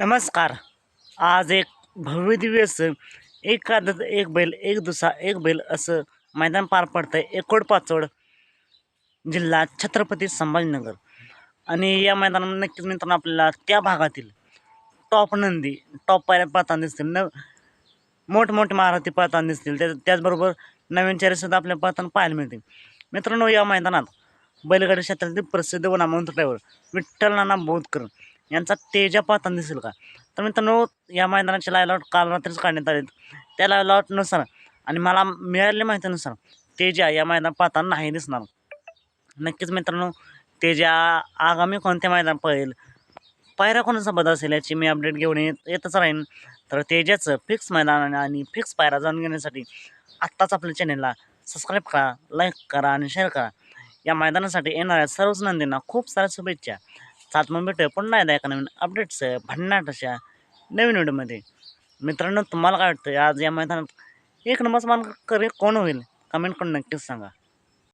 नमस्कार. आज एक भव्यदिव्य असं एक कादत एक बैल एक दुसा एक बैल असं मैदान पार पडतं एकोड पाचोड जिल्हा छत्रपती संभाजीनगर. आणि या मैदानात नक्कीच मित्रांनो आपल्याला त्या भागातील टॉप नंदी टॉप पायऱ्या पाहताना दिसतील. न मोठमोठे महारथी पाहताना दिसतील. त्या त्याचबरोबर नवीन चेहरेसुद्धा आपल्याला पाहताना पाहायला मिळतील. मित्रांनो या मैदानात बैलगाडी क्षेत्रातील प्रसिद्ध व नामवंत ड्रायव्हर विठ्ठल नाना बोधकर यांचा तेजा पाहताना दिसेल का? तर मित्रांनो या मैदानाचे लायलॉट काल रात्रीच काढण्यात आले त्या लायलॉटनुसार आणि मला मिळालेल्या माहितीनुसार तेजा या मैदान पाहताना नाही दिसणार. नक्कीच मित्रांनो तेजा आगामी कोणत्या मैदान पळेल पायऱ्या कोणाचा बदल असेल याची मी अपडेट घेऊन येत येतच राहीन. तर तेजाचं फिक्स मैदान आणि फिक्स पायरा जाणून घेण्यासाठी आत्ताच आपल्या चॅनेलला सबस्क्राईब करा लाईक करा आणि शेअर करा. या मैदानासाठी येणाऱ्या सर्वच नंदींना खूप साऱ्या शुभेच्छा. सात मग भेटूया पुन्हा एकदा एका नवीन अपडेट्स भन्नाट अशा नवीन व्हिडिओमध्ये. मित्रांनो तुम्हाला काय वाटतं आज या मैदानात एक नंबर मान करे कोण होईल? कमेंट करून नक्कीच सांगा.